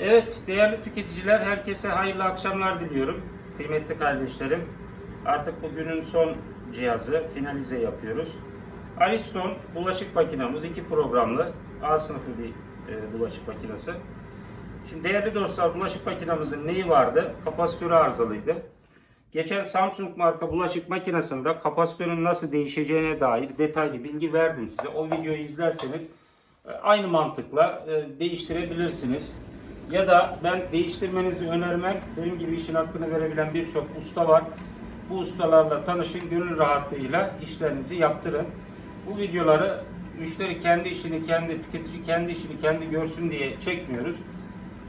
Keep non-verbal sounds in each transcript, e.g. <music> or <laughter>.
Evet, değerli tüketiciler, herkese hayırlı akşamlar diliyorum. Kıymetli kardeşlerim, artık bugünün son cihazı finalize yapıyoruz. Ariston bulaşık makinamız, iki programlı, A sınıfı bir e, bulaşık makinesi. Şimdi değerli dostlar, bulaşık makinamızın neyi vardı? Kapasitörü arızalıydı. Geçen Samsung marka bulaşık makinesinde kapasitörün nasıl değişeceğine dair detaylı bilgi verdim size. O videoyu izlerseniz e, aynı mantıkla e, değiştirebilirsiniz. Ya da ben değiştirmenizi önermem. Benim gibi işin hakkını verebilen birçok usta var. Bu ustalarla tanışın, gönül rahatlığıyla işlerinizi yaptırın. Bu videoları müşteri kendi işini, kendi tüketici kendi işini kendi görsün diye çekmiyoruz.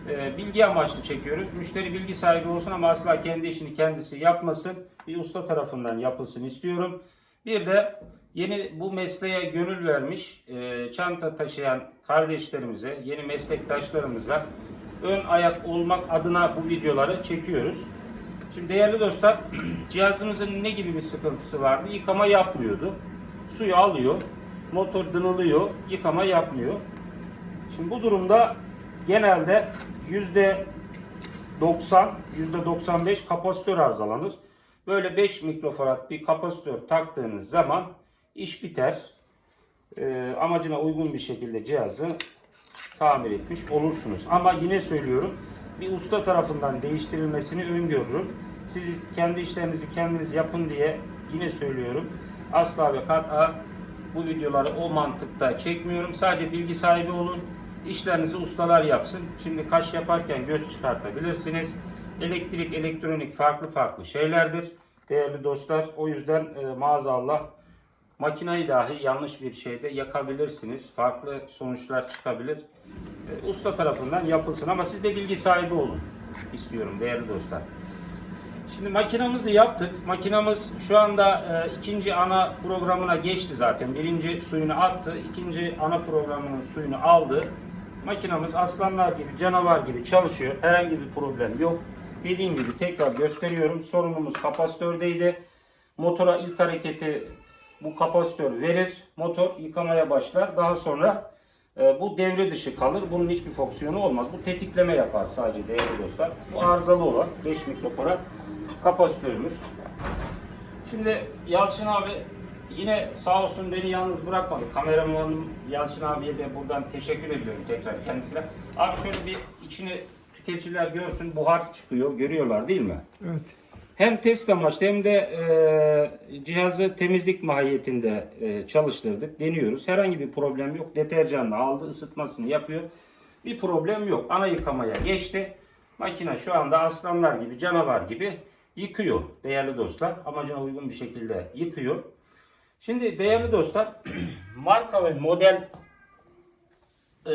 E, bilgi amaçlı çekiyoruz. Müşteri bilgi sahibi olsun ama asla kendi işini kendisi yapmasın. Bir usta tarafından yapılsın istiyorum. Bir de yeni bu mesleğe gönül vermiş e, çanta taşıyan kardeşlerimize, yeni meslektaşlarımıza ön ayak olmak adına bu videoları çekiyoruz. Şimdi değerli dostlar, <clears throat> cihazımızın ne gibi bir sıkıntısı vardı? Yıkama yapmıyordu. Suyu alıyor, motor dınılıyor, yıkama yapmıyor. Şimdi bu durumda genelde yüzde 90, yüzde 95 kapasitör arızalanır. Böyle 5 mikrofarad bir kapasitör taktığınız zaman iş biter. Ee, amacına uygun bir şekilde cihazı tamir etmiş olursunuz. Ama yine söylüyorum bir usta tarafından değiştirilmesini öngörürüm. Siz kendi işlerinizi kendiniz yapın diye yine söylüyorum. Asla ve kat'a bu videoları o mantıkta çekmiyorum. Sadece bilgi sahibi olun. İşlerinizi ustalar yapsın. Şimdi kaş yaparken göz çıkartabilirsiniz. Elektrik, elektronik farklı farklı şeylerdir. Değerli dostlar. O yüzden e, maazallah makinayı dahi yanlış bir şeyde yakabilirsiniz. Farklı sonuçlar çıkabilir. E, usta tarafından yapılsın ama siz de bilgi sahibi olun istiyorum değerli dostlar. Şimdi makinamızı yaptık. Makinamız şu anda e, ikinci ana programına geçti zaten. Birinci suyunu attı. ikinci ana programının suyunu aldı. Makinamız aslanlar gibi, canavar gibi çalışıyor. Herhangi bir problem yok. Dediğim gibi tekrar gösteriyorum. Sorunumuz kapasitördeydi. Motora ilk hareketi bu kapasitör verir. Motor yıkamaya başlar. Daha sonra e, bu devre dışı kalır. Bunun hiçbir fonksiyonu olmaz. Bu tetikleme yapar sadece değerli dostlar. Bu arızalı olan 5 mikrofarad kapasitörümüz. Şimdi Yalçın abi yine sağ olsun beni yalnız bırakmadı. Kameramanım Yalçın abiye de buradan teşekkür ediyorum tekrar kendisine. Abi şöyle bir içini tüketiciler görsün buhar çıkıyor. Görüyorlar değil mi? Evet. Hem test amaçlı hem de e, cihazı temizlik mahiyetinde e, çalıştırdık. Deniyoruz. Herhangi bir problem yok. Deterjanla aldı, ısıtmasını yapıyor. Bir problem yok. Ana yıkamaya geçti. Makine şu anda aslanlar gibi, canavar gibi yıkıyor değerli dostlar. Amacına uygun bir şekilde yıkıyor. Şimdi değerli dostlar <clears throat> marka ve model e,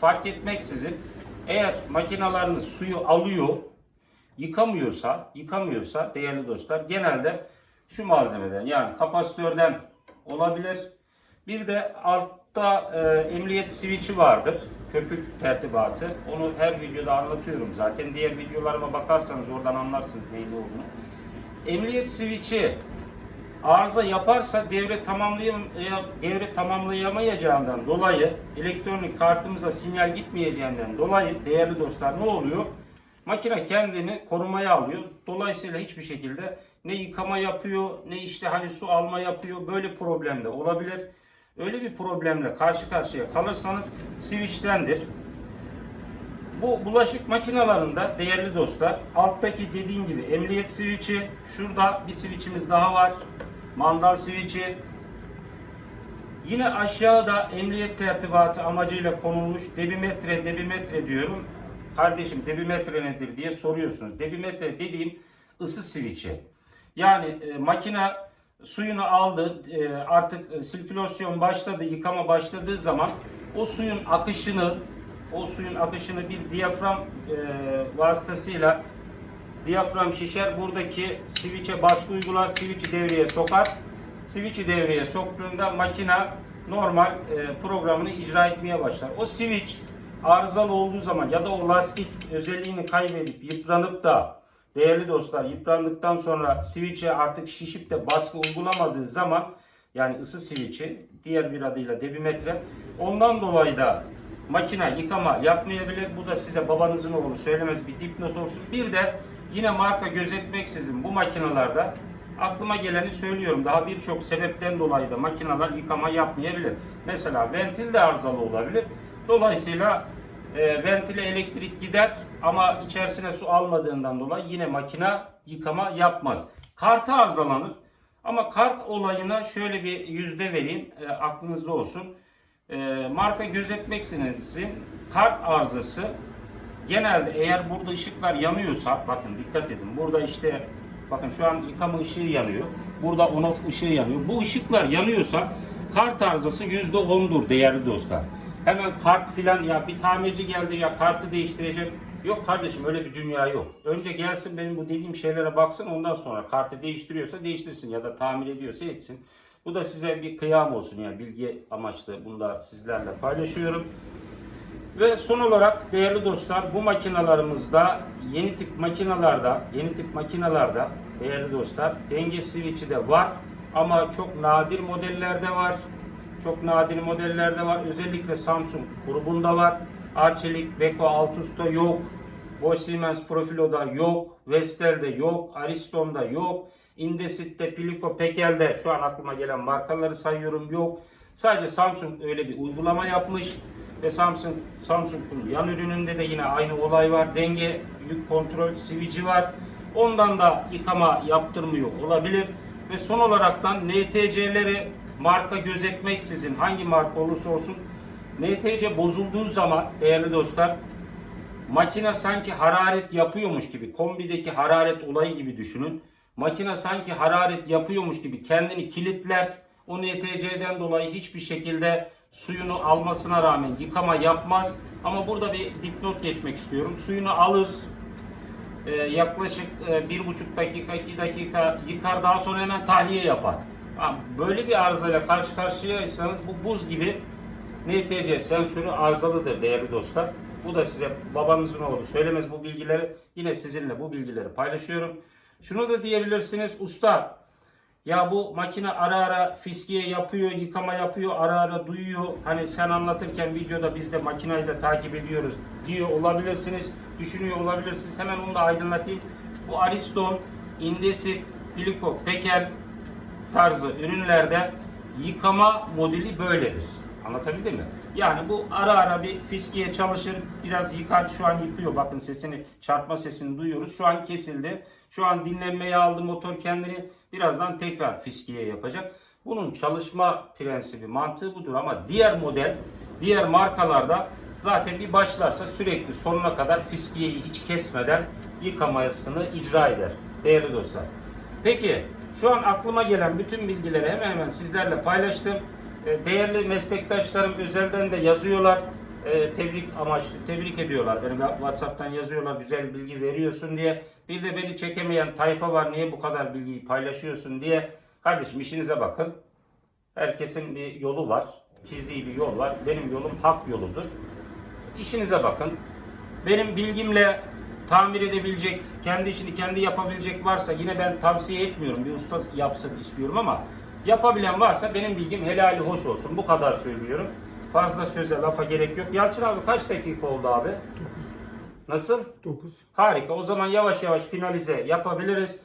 fark etmeksizin eğer makinalarınız suyu alıyor yıkamıyorsa, yıkamıyorsa değerli dostlar genelde şu malzemeden yani kapasitörden olabilir. Bir de altta e, emniyet switch'i vardır. Köpük tertibatı. Onu her videoda anlatıyorum zaten. Diğer videolarıma bakarsanız oradan anlarsınız neyin olduğunu. Emniyet switch'i arıza yaparsa devre tamamlayam devre tamamlayamayacağından dolayı elektronik kartımıza sinyal gitmeyeceğinden dolayı değerli dostlar ne oluyor? Makine kendini korumaya alıyor. Dolayısıyla hiçbir şekilde ne yıkama yapıyor ne işte hani su alma yapıyor. Böyle problem de olabilir. Öyle bir problemle karşı karşıya kalırsanız switch'tendir. Bu bulaşık makinalarında değerli dostlar alttaki dediğim gibi emniyet switch'i şurada bir switch'imiz daha var. Mandal switch'i Yine aşağıda emniyet tertibatı amacıyla konulmuş debimetre debimetre diyorum. Kardeşim debimetre nedir diye soruyorsunuz. Debimetre dediğim ısı switch'i. Yani e, makine suyunu aldı e, artık e, sirkülasyon başladı yıkama başladığı zaman o suyun akışını o suyun akışını bir diyafram e, vasıtasıyla diyafram şişer buradaki switch'e baskı uygular switch'i devreye sokar switch'i devreye soktuğunda makina normal e, programını icra etmeye başlar. O switch arızalı olduğu zaman ya da o lastik özelliğini kaybedip yıpranıp da değerli dostlar yıprandıktan sonra switch'e artık şişip de baskı uygulamadığı zaman yani ısı switch'i diğer bir adıyla debimetre ondan dolayı da makine yıkama yapmayabilir. Bu da size babanızın oğlu söylemez bir dipnot olsun. Bir de yine marka gözetmeksizin bu makinalarda aklıma geleni söylüyorum. Daha birçok sebepten dolayı da makineler yıkama yapmayabilir. Mesela ventil de arızalı olabilir. Dolayısıyla e, ventile elektrik gider ama içerisine su almadığından dolayı yine makine yıkama yapmaz. Kartı arızalanır. Ama kart olayına şöyle bir yüzde vereyim. e, aklınızda olsun. E, marka gözetmeksizin kart arızası genelde eğer burada ışıklar yanıyorsa bakın dikkat edin. Burada işte bakın şu an yıkama ışığı yanıyor. Burada on off ışığı yanıyor. Bu ışıklar yanıyorsa kart arızası yüzde ondur değerli dostlar. Hemen kart filan ya bir tamirci geldi ya kartı değiştirecek. Yok kardeşim öyle bir dünya yok. Önce gelsin benim bu dediğim şeylere baksın ondan sonra kartı değiştiriyorsa değiştirsin ya da tamir ediyorsa etsin. Bu da size bir kıyam olsun yani bilgi amaçlı bunu da sizlerle paylaşıyorum. Ve son olarak değerli dostlar bu makinalarımızda yeni tip makinalarda yeni tip makinalarda değerli dostlar denge switch'i de var ama çok nadir modellerde var. Çok nadir modellerde var. Özellikle Samsung grubunda var. Arçelik, Beko, Altus'ta yok. Bosch Siemens Profilo'da yok. Vestel'de yok. Ariston'da yok. Indesit'te, Pilico, Pekel'de şu an aklıma gelen markaları sayıyorum yok. Sadece Samsung öyle bir uygulama yapmış ve Samsung Samsung'un yan ürününde de yine aynı olay var. Denge yük kontrol switch'i var. Ondan da yıkama yaptırmıyor olabilir. Ve son olaraktan NTC'leri marka gözetmeksizin hangi marka olursa olsun NTC bozulduğu zaman değerli dostlar makine sanki hararet yapıyormuş gibi kombideki hararet olayı gibi düşünün. Makine sanki hararet yapıyormuş gibi kendini kilitler. O NTC'den dolayı hiçbir şekilde suyunu almasına rağmen yıkama yapmaz. Ama burada bir dipnot geçmek istiyorum. Suyunu alır, e, yaklaşık e, bir buçuk dakika, iki dakika yıkar daha sonra hemen tahliye yapar. Böyle bir arızayla karşı karşıyaysanız bu buz gibi NTC sensörü arızalıdır değerli dostlar. Bu da size babanızın oğlu söylemez bu bilgileri. Yine sizinle bu bilgileri paylaşıyorum. Şunu da diyebilirsiniz usta ya bu makine ara ara fiskiye yapıyor, yıkama yapıyor, ara ara duyuyor. Hani sen anlatırken videoda biz de makinayı da takip ediyoruz diyor olabilirsiniz. Düşünüyor olabilirsiniz. Hemen onu da aydınlatayım. Bu Ariston, Indesit, Pilico, Pekel tarzı ürünlerde yıkama modeli böyledir. Anlatabildim mi? Yani bu ara ara bir fiskiye çalışır, biraz yıkar. Şu an yıkıyor. Bakın sesini, çarpma sesini duyuyoruz. Şu an kesildi. Şu an dinlenmeye aldı motor kendini. Birazdan tekrar fiskiye yapacak. Bunun çalışma prensibi, mantığı budur ama diğer model, diğer markalarda zaten bir başlarsa sürekli sonuna kadar fiskiyeyi hiç kesmeden yıkamasını icra eder. Değerli dostlar. Peki şu an aklıma gelen bütün bilgileri hemen hemen sizlerle paylaştım. E, Değerli meslektaşlarım özelden de yazıyorlar. E, Tebrik amaçlı, tebrik ediyorlar. Beni WhatsApp'tan yazıyorlar güzel bilgi veriyorsun diye. Bir de beni çekemeyen tayfa var niye bu kadar bilgiyi paylaşıyorsun diye. Kardeşim işinize bakın. Herkesin bir yolu var. Çizdiği bir yol var. Benim yolum hak yoludur. İşinize bakın. Benim bilgimle tamir edebilecek, kendi işini kendi yapabilecek varsa yine ben tavsiye etmiyorum. Bir usta yapsın istiyorum ama yapabilen varsa benim bilgim helali hoş olsun. Bu kadar söylüyorum. Fazla söze lafa gerek yok. Yalçın abi kaç dakika oldu abi? 9. Nasıl? 9. Harika. O zaman yavaş yavaş finalize yapabiliriz.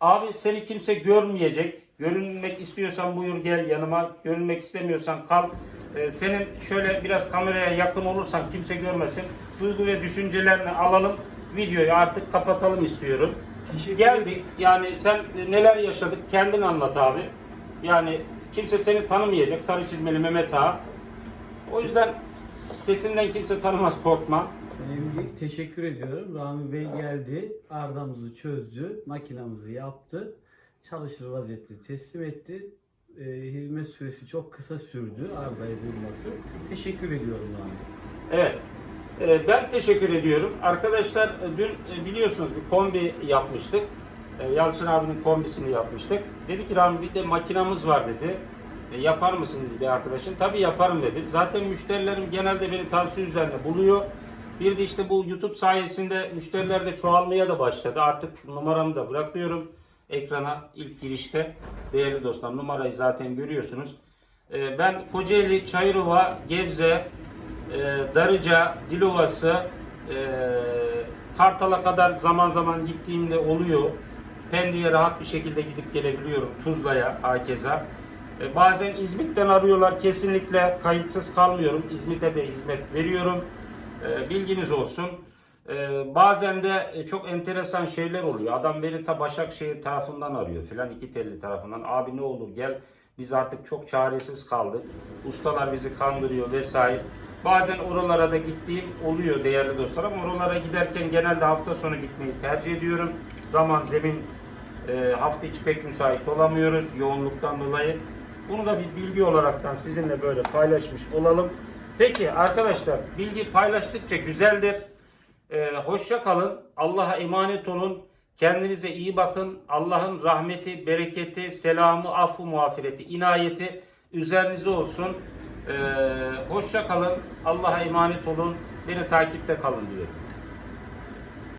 Abi seni kimse görmeyecek. Görünmek istiyorsan buyur gel yanıma. Görünmek istemiyorsan kal. Ee, senin şöyle biraz kameraya yakın olursan kimse görmesin. Duygu ve düşüncelerini alalım. Videoyu artık kapatalım istiyorum. Teşekkür Geldik. Yani sen neler yaşadık kendin anlat abi. Yani kimse seni tanımayacak. Sarı çizmeli Mehmet Ağa. O yüzden sesinden kimse tanımaz korkma. Önemli değil. Teşekkür ediyorum. Rami Bey geldi. Ardamızı çözdü. Makinamızı yaptı. Çalışır vaziyette teslim etti. Ee, hizmet süresi çok kısa sürdü arızayı bulması. Teşekkür ediyorum Rami. Evet. Ee, Ben teşekkür ediyorum. Arkadaşlar e, dün e, biliyorsunuz bir kombi yapmıştık. Ee, Yalçın abinin kombisini yapmıştık. Dedi ki Rami bir de makinamız var dedi. "E, Yapar mısın dedi bir arkadaşın. Tabii yaparım dedim. Zaten müşterilerim genelde beni tavsiye üzerine buluyor. Bir de işte bu YouTube sayesinde müşteriler de çoğalmaya da başladı. Artık numaramı da bırakıyorum ekrana ilk girişte. Değerli dostlar numarayı zaten görüyorsunuz. Ben Kocaeli, Çayırova, Gebze, e, Darıca, Dilovası, e, Kartal'a kadar zaman zaman gittiğimde oluyor. Pendik'e rahat bir şekilde gidip gelebiliyorum. Tuzla'ya hakeza. E, bazen İzmit'ten arıyorlar. Kesinlikle kayıtsız kalmıyorum. İzmit'e de hizmet veriyorum. E, bilginiz olsun. Bazen de çok enteresan şeyler oluyor. Adam beni ta Başakşehir tarafından arıyor filan iki telli tarafından. Abi ne olur gel biz artık çok çaresiz kaldık. Ustalar bizi kandırıyor vesaire. Bazen oralara da gittiğim oluyor değerli dostlar ama oralara giderken genelde hafta sonu gitmeyi tercih ediyorum. Zaman zemin e, hafta içi pek müsait olamıyoruz yoğunluktan dolayı. Bunu da bir bilgi olaraktan sizinle böyle paylaşmış olalım. Peki arkadaşlar bilgi paylaştıkça güzeldir. Ee, hoşça kalın. Allah'a emanet olun. Kendinize iyi bakın. Allah'ın rahmeti, bereketi, selamı, affu, muafireti, inayeti üzerinize olsun. Ee, hoşça kalın. Allah'a emanet olun. Beni takipte kalın diyorum.